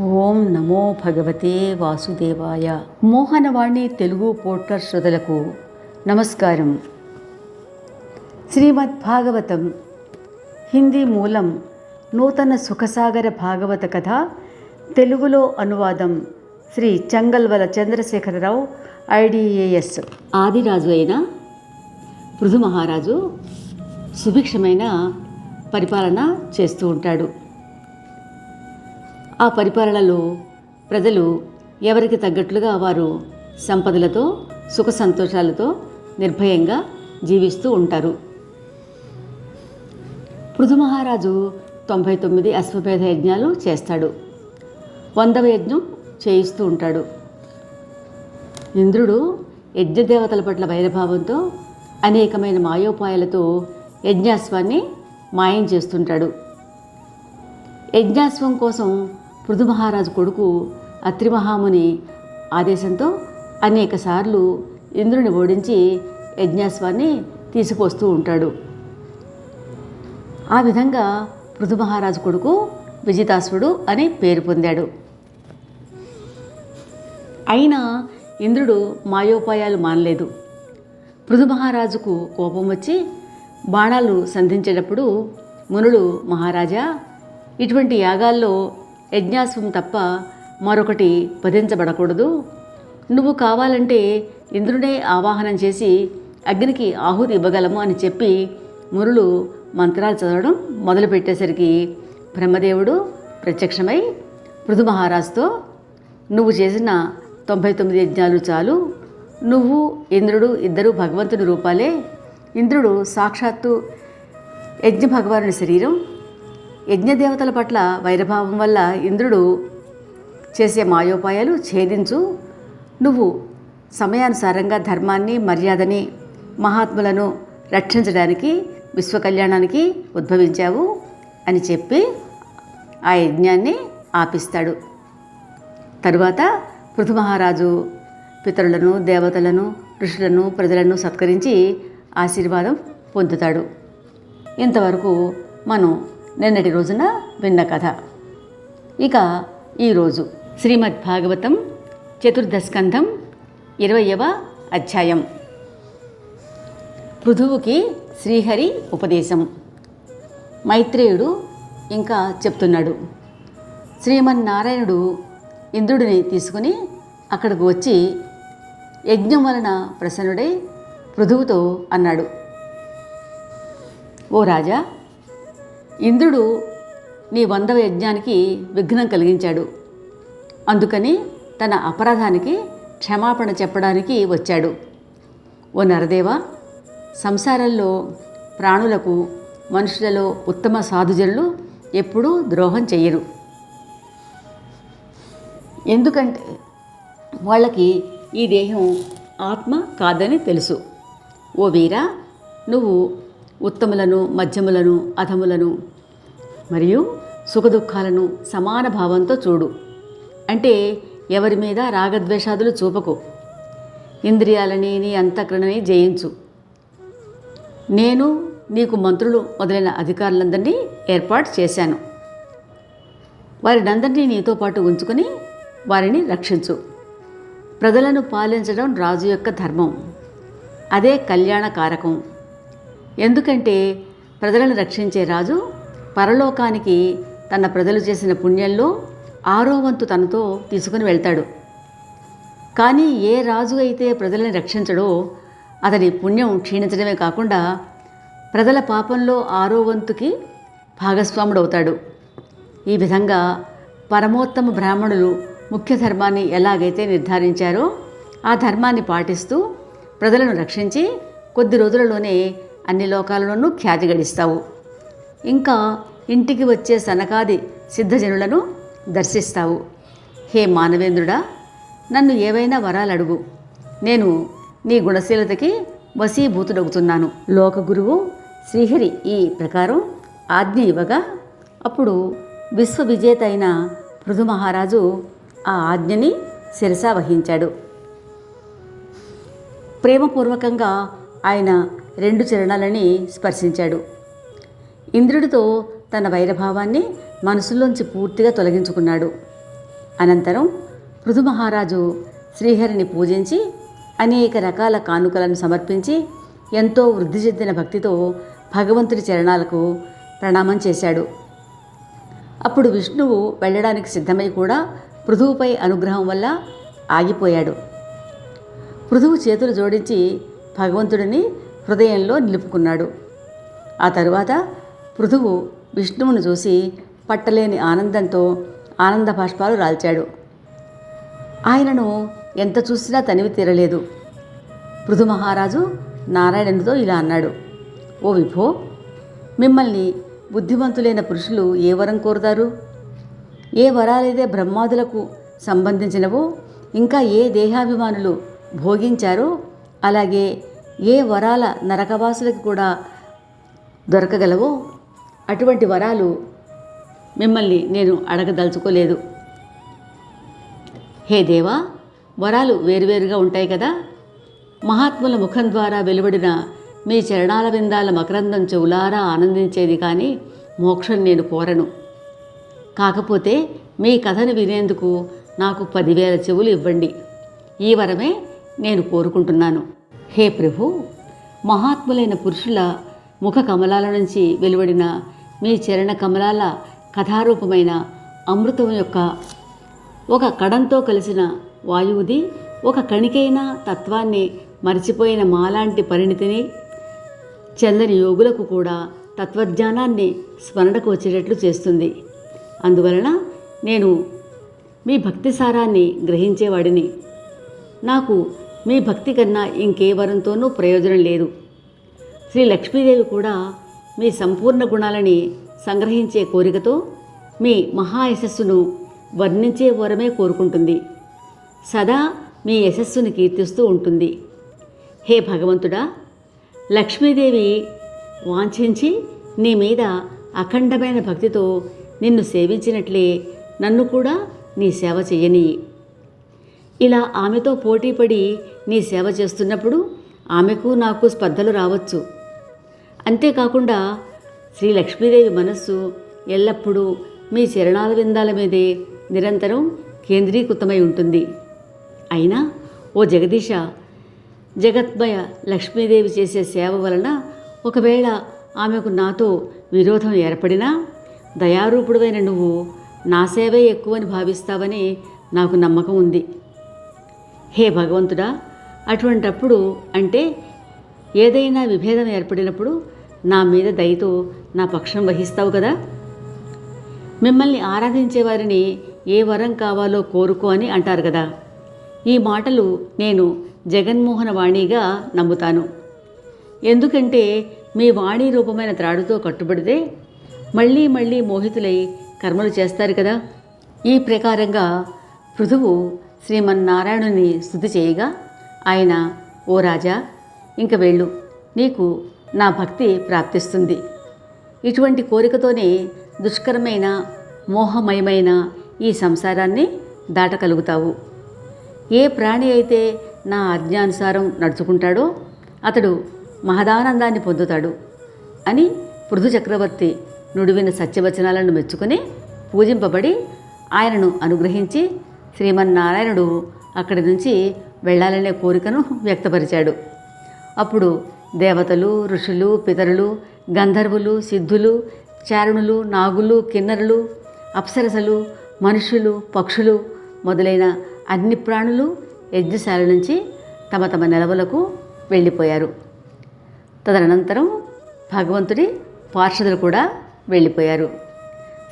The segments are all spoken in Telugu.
ఓం నమో భగవతే వాసుదేవాయ. మోహనవాణి తెలుగు పోర్టర్ శ్రుతులకు నమస్కారం. శ్రీమద్ భాగవతం హిందీ మూలం నూతన సుఖసాగర భాగవత కథ తెలుగులో అనువాదం శ్రీ చంగల్వల చంద్రశేఖరరావు ఐడిఏఎస్. ఆదిరాజు అయిన పృథు మహారాజు సుభిక్షమైన పరిపాలన చేస్తూ ఉంటాడు. ఆ పరిపాలనలో ప్రజలు ఎవరికి తగ్గట్లుగా వారు సంపదలతో సుఖ సంతోషాలతో నిర్భయంగా జీవిస్తూ ఉంటారు. పృథు మహారాజు తొంభై తొమ్మిది అశ్వమేధ యజ్ఞాలు చేస్తాడు. వందవ యజ్ఞం చేయిస్తూ ఉంటాడు. ఇంద్రుడు యజ్ఞదేవతల పట్ల వైరభావంతో అనేకమైన మాయోపాయాలతో యజ్ఞాశ్వాన్ని మాయం చేస్తుంటాడు. యజ్ఞాశ్వం కోసం పృథు మహారాజు కొడుకు అత్రి మహాముని ఆదేశంతో అనేక సార్లు ఇంద్రుని ఓడించి యజ్ఞాస్వాన్ని తీసుకొస్తూ ఉంటాడు. ఆ విధంగా పృథు మహారాజు కొడుకు విజితాసుడు అని పేరు పొందాడు. అయినా ఇంద్రుడు మాయోపాయాలు మానలేదు. పృథు మహారాజుకు కోపం వచ్చి బాణాలు సంధించేటప్పుడు మునులు మహారాజా ఇటువంటి యాగాల్లో యజ్ఞాశ్వం తప్ప మరొకటి వధించబడకూడదు. నువ్వు కావాలంటే ఇంద్రుడే ఆవాహనం చేసి అగ్నికి ఆహుతి ఇవ్వగలము అని చెప్పి మురులు మంత్రాలు చదవడం మొదలుపెట్టేసరికి బ్రహ్మదేవుడు ప్రత్యక్షమై పృథు మహారాజుతో నువ్వు చేసిన తొంభై తొమ్మిది యజ్ఞాలు చాలు. నువ్వు ఇంద్రుడు ఇద్దరు భగవంతుని రూపాలే. ఇంద్రుడు సాక్షాత్తు యజ్ఞ భగవానుని శరీరం. యజ్ఞదేవతల పట్ల వైరభావం వల్ల ఇంద్రుడు చేసే మాయోపాయాలు ఛేదించు. నువ్వు సమయానుసారంగా ధర్మాన్ని మర్యాదని మహాత్ములను రక్షించడానికి విశ్వ కళ్యాణానికి ఉద్భవించావు అని చెప్పి ఆ యజ్ఞాన్ని ఆపిస్తాడు. తరువాత పృథు మహారాజు పితరులను దేవతలను ఋషులను ప్రజలను సత్కరించి ఆశీర్వాదం పొందుతాడు. ఇంతవరకు మనం నిన్నటి రోజున విన్న కథ. ఇక ఈరోజు శ్రీమద్ భాగవతం చతుర్దశకంధం ఇరవయవ అధ్యాయం. పృథువుకి శ్రీహరి ఉపదేశం. మైత్రేయుడు ఇంకా చెప్తున్నాడు. శ్రీమన్నారాయణుడు ఇంద్రుడిని తీసుకుని అక్కడికి వచ్చి యజ్ఞం వలన ప్రసన్నుడై పృథువుతో అన్నాడు. ఓ రాజా ఇంద్రుడు నీ వందవ యజ్ఞానికి విఘ్నం కలిగించాడు. అందుకని తన అపరాధానికి క్షమాపణ చెప్పడానికి వచ్చాడు. ఓ నరదేవ సంసారంలో ప్రాణులకు మనుషులలో ఉత్తమ సాధుజనులు ఎప్పుడూ ద్రోహం చెయ్యరు. ఎందుకంటే వాళ్ళకి ఈ దేహం ఆత్మ కాదని తెలుసు. ఓ వీరా నువ్వు ఉత్తములను మధ్యములను అధములను మరియు సుఖదుఖాలను సమాన భావంతో చూడు. అంటే ఎవరి మీద రాగద్వేషాదులు చూపకు. ఇంద్రియాలని నీ అంతఃకరణని జయించు. నేను నీకు మంత్రులు మొదలైన అధికారులందరినీ ఏర్పాటు చేశాను. వారినందరినీ నీతో పాటు ఉంచుకొని వారిని రక్షించు. ప్రజలను పాలించడం రాజు యొక్క ధర్మం. అదే కళ్యాణ కారకం ఎందుకంటే ప్రజలను రక్షించే రాజు పరలోకానికి తన ప్రజలు చేసిన పుణ్యంలో ఆరో వంతు తనతో తీసుకుని వెళ్తాడు. కానీ ఏ రాజు అయితే ప్రజల్ని రక్షించడో అతని పుణ్యం క్షీణించడమే కాకుండా ప్రజల పాపంలో ఆరో వంతుకి భాగస్వాముడవుతాడు. ఈ విధంగా పరమోత్తమ బ్రాహ్మణులు ముఖ్య ధర్మాన్ని ఎలాగైతే నిర్ధారించారో ఆ ధర్మాన్ని పాటిస్తూ ప్రజలను రక్షించి కొద్ది రోజులలోనే అన్ని లోకాలలోనూ ఖ్యాతి గడిస్తావు. ఇంకా ఇంటికి వచ్చే సనకాది సిద్ధజనులను దర్శిస్తావు. హే మానవేంద్రుడా నన్ను ఏవైనా వరాలు అడుగు నేను నీ గుణశీలతకి వశీభూతుడవుతున్నాను. లోకగురువు శ్రీహరి ఈ ప్రకారం ఆజ్ఞ ఇవ్వగా అప్పుడు విశ్వవిజేత అయిన పృథు మహారాజు ఆ ఆజ్ఞని శిరసా వహించాడు. ప్రేమపూర్వకంగా ఆయన రెండు చరణాలని స్పర్శించాడు. ఇంద్రుడితో తన వైరభావాన్ని మనసులోంచి పూర్తిగా తొలగించుకున్నాడు. అనంతరం పృథు మహారాజు శ్రీహరిని పూజించి అనేక రకాల కానుకలను సమర్పించి ఎంతో వృద్ధి చెందిన భక్తితో భగవంతుడి చరణాలకు ప్రణామం చేశాడు. అప్పుడు విష్ణువు వెళ్ళడానికి సిద్ధమై కూడా పృథువుపై అనుగ్రహం వల్ల ఆగిపోయాడు. పృథువు చేతులు జోడించి భగవంతుడిని హృదయంలో నిలుపుకున్నాడు. ఆ తరువాత పృథువు విష్ణువును చూసి పట్టలేని ఆనందంతో ఆనంద బాష్పాలు రాల్చాడు. ఆయనను ఎంత చూసినా తనివి తీరలేదు. పృథు మహారాజు నారాయణునితో ఇలా అన్నాడు. ఓ విభో మిమ్మల్ని బుద్ధిమంతులైన పురుషులు ఏ వరం కోరుతారు? ఏ వరాలైతే బ్రహ్మాదులకు సంబంధించినవో ఇంకా ఏ దేహాభిమానులు భోగించారో అలాగే ఏ వరాల నరకవాసులకు కూడా దొరకగలవో అటువంటి వరాలు మిమ్మల్ని నేను అడగదలుచుకోలేదు. హే దేవా వరాలు వేరువేరుగా ఉంటాయి కదా? మహాత్ముల ముఖం ద్వారా వెలువడిన మీ చరణాల విందాల మకరందం చెవులారా ఆనందించేది కానీ మోక్షం నేను కోరను. కాకపోతే మీ కథను వినేందుకు నాకు పదివేల చెవులు ఇవ్వండి. ఈ వరమే నేను కోరుకుంటున్నాను. హే ప్రభు మహాత్ములైన పురుషుల ముఖ కమలాల నుంచి వెలువడిన మీ చరణ కమలాల కథారూపమైన అమృతం యొక్క ఒక కడంతో కలిసిన వాయువుది ఒక కణికైన తత్వాన్ని మరిచిపోయిన మాలాంటి పరిణితిని చెందని యోగులకు కూడా తత్వజ్ఞానాన్ని స్మరణకు వచ్చేటట్లు చేస్తుంది. అందువలన నేను మీ భక్తి సారాన్ని గ్రహించేవాడిని. నాకు మీ భక్తి కన్నా ఇంకే వరంతోనూ ప్రయోజనం లేదు. శ్రీ లక్ష్మీదేవి కూడా మీ సంపూర్ణ గుణాలని సంగ్రహించే కోరికతో మీ మహా యశస్సును వర్ణించే వరమే కోరుకుంటుంది. సదా మీ యశస్సుని కీర్తిస్తూ ఉంటుంది. హే భగవంతుడా లక్ష్మీదేవి వాంఛించి నీ మీద అఖండమైన భక్తితో నిన్ను సేవించినట్లే నన్ను కూడా నీ సేవ చెయ్యని ఇలా ఆమెతో పోటీపడి నీ సేవ చేస్తున్నప్పుడు ఆమెకు నాకు స్పర్ధలు రావచ్చు. అంతేకాకుండా శ్రీ లక్ష్మీదేవి మనస్సు ఎల్లప్పుడూ మీ చరణాల విందాల మీదే నిరంతరం కేంద్రీకృతమై ఉంటుంది. అయినా ఓ జగదీశ జగత్మయ లక్ష్మీదేవి చేసే సేవ వలన ఒకవేళ ఆమెకు నాతో విరోధం ఏర్పడినా దయారూపుడువైన నువ్వు నా సేవే ఎక్కువని భావిస్తావని నాకు నమ్మకం ఉంది. హే భగవంతుడా అటువంటప్పుడు అంటే ఏదైనా విభేదం ఏర్పడినప్పుడు నా మీద దయతో నా పక్షం వహిస్తావు కదా? మిమ్మల్ని ఆరాధించే వారిని ఏ వరం కావాలో కోరుకో అని అంటారు కదా. ఈ మాటలు నేను జగన్మోహన వాణిగా నమ్ముతాను. ఎందుకంటే మీ వాణి రూపమైన త్రాడుతో కట్టుబడితే మళ్ళీ మళ్ళీ మోహితులై కర్మలు చేస్తారు కదా. ఈ ప్రకారంగా పృథువు శ్రీమన్నారాయణుని స్థుతి చేయగా ఆయన ఓ రాజా ఇంక వెళ్ళు నీకు నా భక్తి ప్రాప్తిస్తుంది. ఇటువంటి కోరికతోనే దుష్కరమైన మోహమయమైన ఈ సంసారాన్ని దాటగలుగుతావు. ఏ ప్రాణి అయితే నా ఆజ్ఞానుసారం నడుచుకుంటాడో అతడు మహదానందాన్ని పొందుతాడు అని పృథు చక్రవర్తి నుడివిన సత్యవచనాలను మెచ్చుకొని పూజింపబడి ఆయనను అనుగ్రహించి శ్రీమన్నారాయణుడు అక్కడి నుంచి వెళ్ళాలనే కోరికను వ్యక్తపరిచాడు. అప్పుడు దేవతలు ఋషులు పితరులు గంధర్వులు సిద్ధులు చారుణులు నాగులు కిన్నరులు అప్సరసలు మనుషులు పక్షులు మొదలైన అన్ని ప్రాణులు యజ్ఞశాల నుంచి తమ తమ నెలవులకు వెళ్ళిపోయారు. తదనంతరం భగవంతుడి పార్షదులు కూడా వెళ్ళిపోయారు.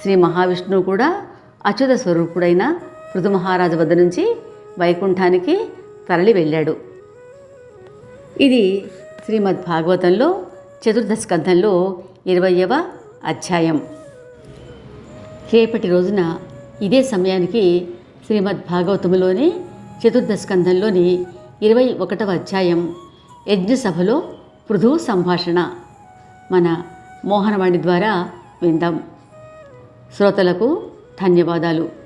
శ్రీ మహావిష్ణువు కూడా అచ్యుత స్వరూపుడైన మహారాజు వద్ద నుంచి వైకుంఠానికి తరలి వెళ్ళాడు. ఇది శ్రీమద్ భాగవతంలో చతుర్థ స్కంధంలో ఇరవయవ అధ్యాయం. రేపటి రోజున ఇదే సమయానికి శ్రీమద్ భాగవతంలోని చతుర్థ స్కంధంలోని ఇరవై ఒకటవ అధ్యాయం యజ్ఞసభలో పృథు సంభాషణ మన మోహనవాణి ద్వారా విందాం. శ్రోతలకు ధన్యవాదాలు.